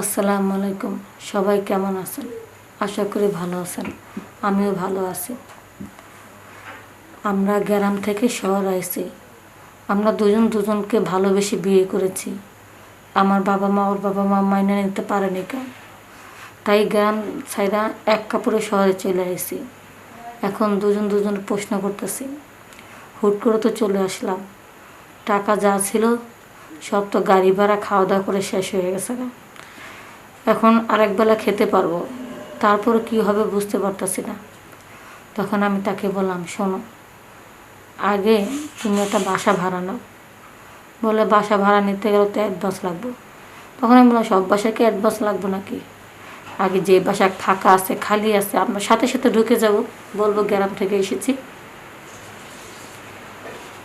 আসসালামু আলাইকুম। সবাই কেমন আছেন? আশা করি ভালো আছেন। আমিও ভালো আছি। আমরা গ্রাম থেকে শহর আইছি। আমরা দুজন দুজনকে ভালোবেসে বিয়ে করেছি। আমার বাবা মা, ওর বাবা মা মাইনে নিতে পারেনি কেন তাই গ্রাম ছাইরা এক কাপড়ে শহরে চলে আসি এখন দুজন দুজন প্রশ্ন করতেছি। হুট করে তো চলে আসলাম। টাকা যা ছিল সব তো গাড়ি ভাড়া খাওয়া দাওয়া করে শেষ হয়ে গেছে। এখন আরেক বেলা খেতে পারব। তারপরে কি হবে বুঝতে পারতাছি না। তখন আমি তাকে বললাম, শোনো, আগে তুমি একটা বাসা ভাড়া নাও। বলে, বাসা ভাড়া নিতে গেলে তো অ্যাডভান্স লাগবে। তখন আমি বললাম, সব বাসায় কি অ্যাডভান্স লাগবে নাকি? আগে যে বাসা ফাঁকা আছে, খালি আছে, আমরা সাথে সাথে ঢুকে যাব, বলব গ্রাম থেকে এসেছি।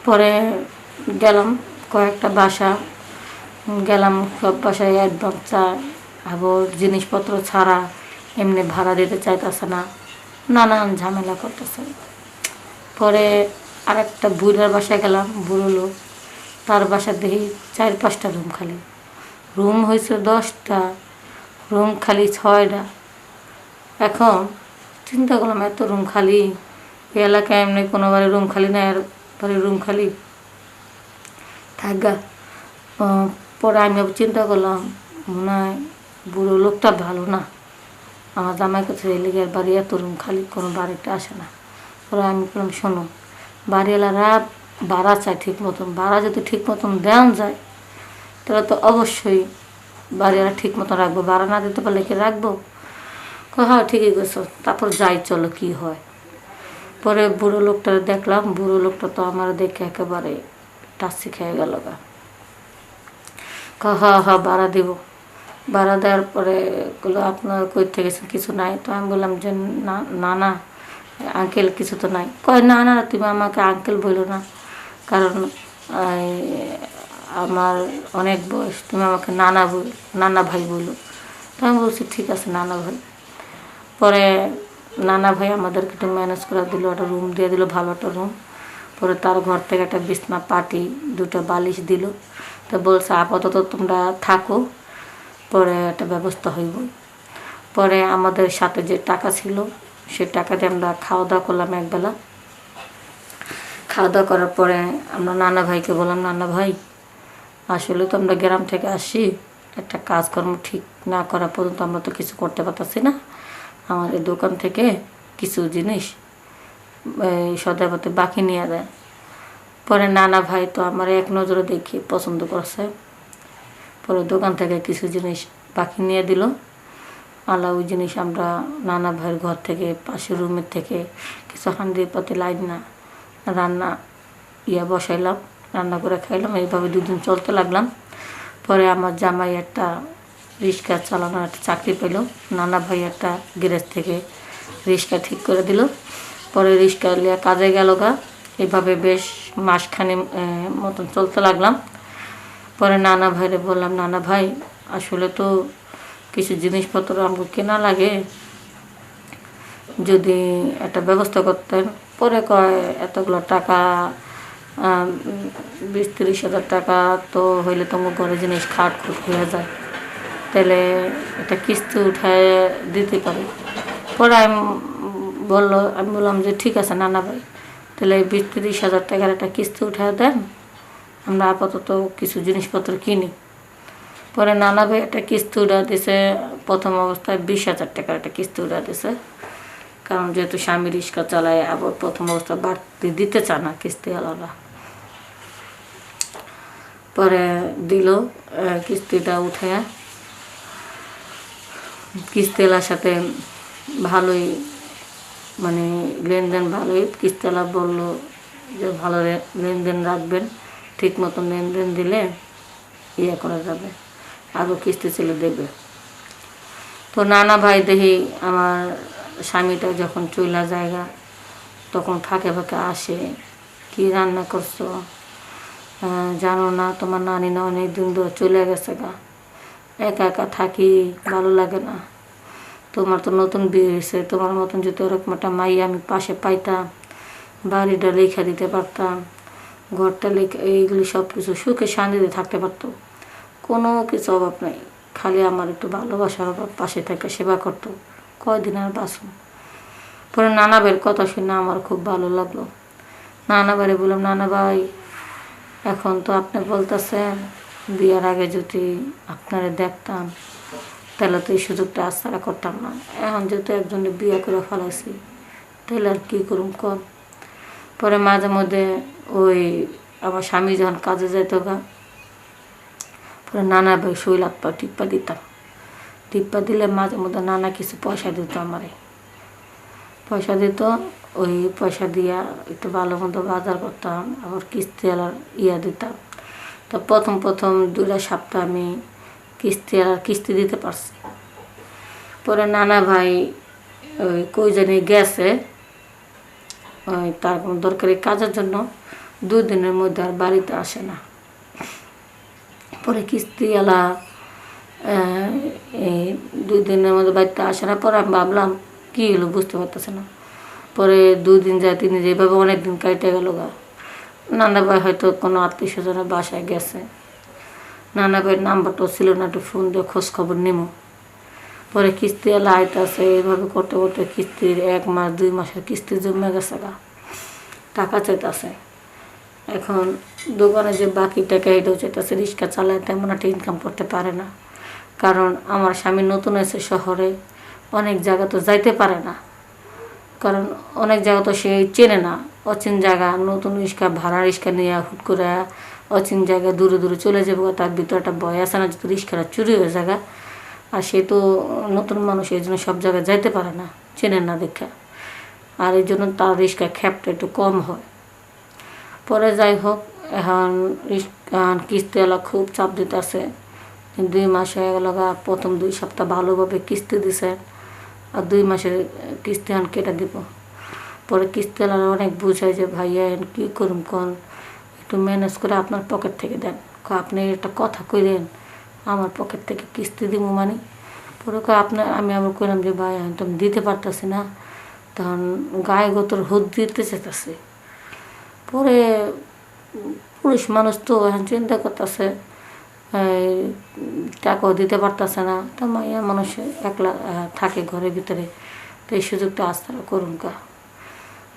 পরে গেলাম, কয়েকটা বাসা, গেলাম, সব বাসায় অ্যাডভান্স চায় আবার জিনিসপত্র ছাড়া এমনি ভাড়া দিতে চাইতেছে না, নানান ঝামেলা করতেছে। পরে আরেকটা বুড়ার বাসায় গেলাম, বুড়ো তার বাসা দেখি চার পাঁচটা রুম খালি। রুম হয়েছে দশটা, রুম খালি ছয়টা। এখন চিন্তা করলাম, এত রুম খালি? এই এলাকায় এমনি কোনো বাড়ি রুম খালি না বাড়ি রুম খালি? থাকা পরে আমি চিন্তা করলাম, মনে হয় বুড়ো লোকটা ভালো না। আমার জামাই কাছে লেগে বাড়ি এত রুম খালি কোনো বাড়িতে আসে না। পরে আমি বললাম শোনো বাড়িওয়ালারা ভাড়া চায় ঠিক মতন। ভাড়া যদি ঠিক মতন দেওয়া যায় তাহলে তো অবশ্যই বাড়িওয়ালা ঠিক মতন রাখব। ভাড়া না দিতে পারলে কি রাখব? হ্যাঁ ঠিকই গেছো তারপর যাই চলো কি হয়। পরে বুড়ো লোকটা দেখলাম বুড়ো লোকটা তো আমার দেখে একেবারে টাসি খেয়ে গেল গা। কয়, হ্যাঁ হ্যাঁ ভাড়া দিব। ভাড়া দেওয়ার পরে গুলো আপনার কই থেকে কিছু নাই তো আমি বললাম যে, না না আঙ্কেল কিছু তো নাই। কয়, না না, তুমি আমাকে আঙ্কেল বলো না। কারণ আমার অনেক বয়স, তুমি আমাকে নানা বল নানা ভাই বলো তো আমি বলছি, ঠিক আছে, নানা ভাই। পরে নানা ভাই আমাদেরকে একটু ম্যানেজ করে দিল, একটা রুম দিয়ে দিল, ভালো একটা রুম পরে তার ঘর থেকে একটা বিছনা পাটি, দুটো বালিশ দিল। তো বলছে, আপাতত তোমরা থাকো। পরে একটা ব্যবস্থা হইব। পরে আমাদের সাথে যে টাকা ছিল, সে টাকা দিয়ে আমরা খাওয়া দাওয়া করলাম একবেলা। খাওয়া দাওয়া করার পরে আমরা নানা ভাইকে বললাম, নানা ভাই, আসলে তো আমরা গ্রাম থেকে আসি, একটা কাজকর্ম ঠিক না করা পর্যন্ত আমরা তো কিছু করতে পারতেছি না। আমার এই দোকান থেকে কিছু জিনিস সদাপতি বাকি নিয়ে দেয় পরে নানা ভাই তো আমার এক নজরে দেখি পছন্দ করছে। পরে দোকান থেকে কিছু জিনিস বাকি নিয়ে দিল। আলা ওই জিনিস আমরা নানা ভাইয়ের ঘর থেকে, পাশের রুমের থেকে কিছু হান্ডি পাতি লাইন না, রান্না ইয়া বসাইলাম, রান্না করে খাইলাম। এইভাবে দুদিন চলতে লাগলাম। পরে আমার জামাই একটা রিক্সা চালানোর একটা চাকরি পেল। নানা ভাই একটা গ্যারেজ থেকে রিক্সা ঠিক করে দিল। পরে রিক্সা লিয়া কাজে গেল গা। এইভাবে বেশ মাসখানে মতন চলতে লাগলাম। পরে নানা ভাইরে বললাম, নানা ভাই, আসলে তো কিছু জিনিসপত্র আমাকে কেনা লাগে। যদি একটা ব্যবস্থা করতেন। পরে কয়, এতগুলো টাকা বিশ তিরিশ হাজার টাকা তো হইলে তোমার ঘরে জিনিস খাট, খুট হয়ে যায় তাহলে একটা কিস্তি উঠায় দিতে পারি। পরে আমি, বলল, আমি বললাম যে, ঠিক আছে নানা ভাই তাহলে বিশ তিরিশ হাজার টাকার একটা কিস্তি উঠায় দেন। আমরা আপাতত কিছু জিনিসপত্র কিনি। পরে নানা ভাই একটা কিস্তি উঠা দিছে, প্রথম অবস্থায় বিশ হাজার টাকার একটা কিস্তি উঠা দিছে। কারণ যেহেতু স্বামী রিক্সা চালায়, আবার প্রথম অবস্থা বাড়তি দিতে চায় না কিস্তিওয়ালারা। পরে দিল কিস্তিটা উঠে। কিস্তিওয়ালার সাথে ভালোই মানে লেনদেন ভালোই। কিস্তিওয়ালা বলল যে, ভালো লেনদেন রাখবেন। ঠিক মতন লেনদেন দিলে ইয়ে করা যাবে আরও কিস্তি ছেলে দেবে। তো নানা ভাই দেখি আমার স্বামীটা যখন চইলা জায়গা, তখন ফাঁকে ফাঁকে আসে, কি রান্না করছ? জানো না, তোমার নানি না অনেক দিন ধরে চলে গেছে গা। একা একা থাকি ভালো লাগে না। তোমার তো নতুন বিয়ে হয়েছে, তোমার মতন যদি ওরকম একটা মাই আমি পাশে পাইতাম, বাড়িটা লেখা দিতে পারতাম। ঘরটা লেখা, এইগুলি সব কিছু সুখে শান্তিতে থাকতে পারতো। কোনো কিছু অভাব নাই। খালি আমার একটু ভালোবাসার অভাব, পাশে থেকে সেবা করতো। কয়দিন আর বাঁচুন পরে নানা ভাইয়ের কথা শুনে আমার খুব ভালো লাগল। নানা ভাইরে বললাম, নানা ভাই, এখন তো আপনি বলতেছেন, বিয়ের আগে যদি আপনারা দেখতাম, তাহলে তো এই সুযোগটা আস্তারা করতাম না। এখন যেহেতু একজনে বিয়ে করে ফেলাইছি, তাহলে আর কী করুন কর পরে মাঝে মধ্যে ওই আমার স্বামী যখন কাজে যেত গা, পরে নানা ভাই পা টিপ্পা দিতাম। টিপ্পা দিলে মাঝে মধ্যে নানা কিছু পয়সা দিত আমারে। পয়সা দিত, ওই পয়সা দিয়া একটু ভালো মতো বাজার করতাম, আবার কিস্তি আলার ইয়া দিতাম। তো প্রথম প্রথম দুটা সপ্তাহ আমি কিস্তি আর কিস্তি দিতে পারছি। পরে নানা ভাই, ওই কই জানি গেছে তার কোনো দরকারি কাজের জন্য দুই দিনের মধ্যে আর বাড়িতে আসে না। পরে কিস্তিওয়ালা এই দুই দিনের মধ্যে বাড়িতে আসে না পরে আমি ভাবলাম, কী হলো বুঝতে পারতেছে না। পরে দুই দিন যায়, তিন দিন যায়, এভাবে অনেক দিন কাটে গেল গা। নানা ভাই হয়তো কোনো আত্মীয় স্বজনের বাসায় গেছে। নানা ভাইয়ের নাম্বারটাও ছিল না, একটু ফোন দিয়ে খোঁজ খবর নিমো। পরে কিস্তি এলা আইতাছে এইভাবে করতে করতে কিস্তির এক মাস, দুই মাসের কিস্তি জমে গেছে গা। টাকা চাইতাছে। এখন দোকানে যে বাকি টাকা, এটাও চাইতেছে, রিক্সা চালায় তেমন একটা ইনকাম করতে পারে না। কারণ আমার স্বামী নতুন এসে শহরে, অনেক জায়গা তো যাইতে পারে না। কারণ অনেক জায়গা তো সে চেনে না। অচিন জায়গা, নতুন রিক্সা, ভাড়া রিক্সা নিয়ে হুট করে অচিন জায়গা দূরে দূরে চলে যাব তার ভিতরে একটা ভয় আছে না যদি রিক্সাটা চুরি হয়ে জায়গা আর সে তো নতুন মানুষ, এই জন্য সব জায়গায় যাইতে পারে না চেনে না দেখা। আর এই জন্য তার রিক্সা খ্যাপটা একটু কম হয়। পরে যাই হোক, এখন রিক্সা কিস্তিওয়ালা খুব চাপ দিতেছে। দুই মাস হয়ে গেল প্রথম দুই সপ্তাহ ভালোভাবে কিস্তি দিছে। আর দুই মাসের কিস্তি এখন কেটে দিব। পরে কিস্তিওয়ালা অনেক বুঝায় যে, ভাইয়া, এখন কী করুম কোন? একটু ম্যানেজ করে আপনার পকেট থেকে দেন। আপনি একটা কথা কইলেন আমার পকেট থেকে কিস্তি দিব মানে। পরে আপনার আমি আবার কইলাম যে, ভাই, আমি তো দিতে পারতাছি না। তখন গায়ে গতর হুদ দিতে চেতেছে পরে পুরুষ মানুষ তো এখন চিন্তা করতেছে টাকাও দিতে পারতেছে না। তো মাইয়া মানুষ একলা থাকে ঘরের ভিতরে। তো এই সুযোগটা আস্তারা করুন কা।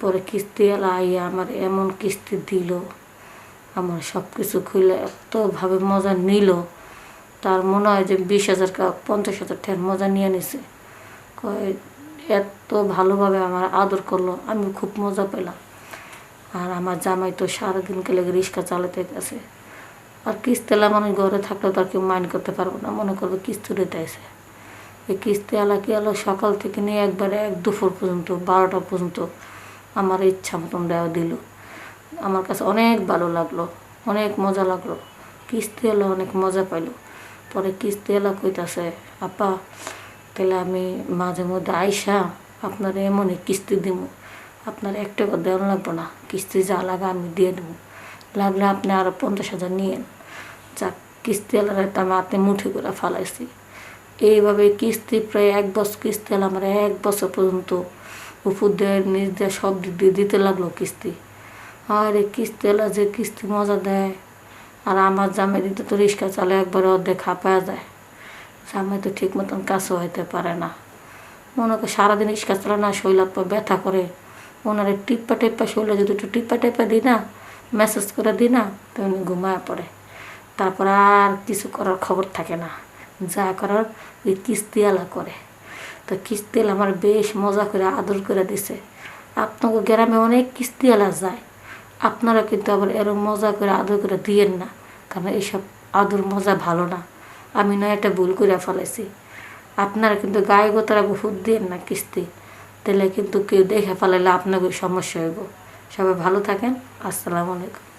পরে কিস্তি এলা আইয়া আমার এমন কিস্তি দিল। আমার সব কিছু খুলে এতভাবে মজা নিল। তার মনে হয় যে বিশ হাজার কা, পঞ্চাশ হাজার ঠের মজা নিয়ে নিছে। কয়, এত ভালোভাবে আমার আদর করল, আমি খুব মজা পেলাম। আর আমার জামাই তো সারাদিন গেলে রিক্সা চালাতে গেছে। আর কিস্তিওয়ালা মানুষ ঘরে থাকলে তো আর কেউ মাইন্ড করতে পারব না, মনে করবে কিস্তি দিতে আসে এই কিস্তিওয়ালা কি হলো সকাল থেকে নিয়ে একবারে এক দুপুর পর্যন্ত, বারোটা পর্যন্ত আমার ইচ্ছা মতন দেওয়া দিল। আমার কাছে অনেক ভালো লাগল, অনেক মজা লাগল। কিস্তি এলো অনেক মজা পাইলো। পরে কিস্তি এলা কইতাছে, আপা, তাহলে আমি মাঝে মধ্যে আইসা আপনার এমনই কিস্তি দিব আপনার এক টাকা দেওয়া লাগবো না, কিস্তি যা লাগে আমি দিয়ে দেবো লাগলে আপনি আরও পঞ্চাশ হাজার নিয়েন। যাক, কিস্তি এলার আমি হাতে মুঠি করে ফালাইছি। এইভাবে কিস্তি প্রায় এক বছর কিস্তি এলো আমার এক বছর পর্যন্ত। উপর দিয়ে নিচ দিয়ে সব দিক দিয়ে দিতে লাগল কিস্তি। আর এই কিস্তি এলা যে কিস্তি মজা দেয়। আর আমার জামাই দিতে তো রিক্সা চালে একবারে অর্ধেক হাঁপায়া যায়। জামাই তো ঠিক মতন কাছেও হইতে পারে না। করে সারাদিন রিক্সা চালে না শৈলাপ ব্যথা করে। ওনারে টিপ্পা টিপ্পা শৈলে যদি একটু টিপ্পা টিপ্পা দিই না মেসেজ করে দিই না, তো উনি ঘুমায় পড়ে। তারপর আর কিছু করার খবর থাকে না। যা করার ওই কিস্তিওয়ালা করে। তো কিস্তিওয়ালা আমার বেশ মজা করে আদর করে দিছে। আপনাকে গ্রামে অনেক কিস্তিওয়ালা যায়। আপনারা কিন্তু আবার এরম মজা করে, আদর করে দিয়েন না। কারণ এইসব আদর মজা ভালো না। আমি নয় একটা ভুল করে ফেলাইছি। আপনারা কিন্তু গায়ে গোতারা বহুত দিয়েন না কিস্তি। তাহলে কিন্তু কেউ দেখে ফেলাইলে আপনাকে সমস্যা হইব। সবাই ভালো থাকেন। আসসালামু আলাইকুম।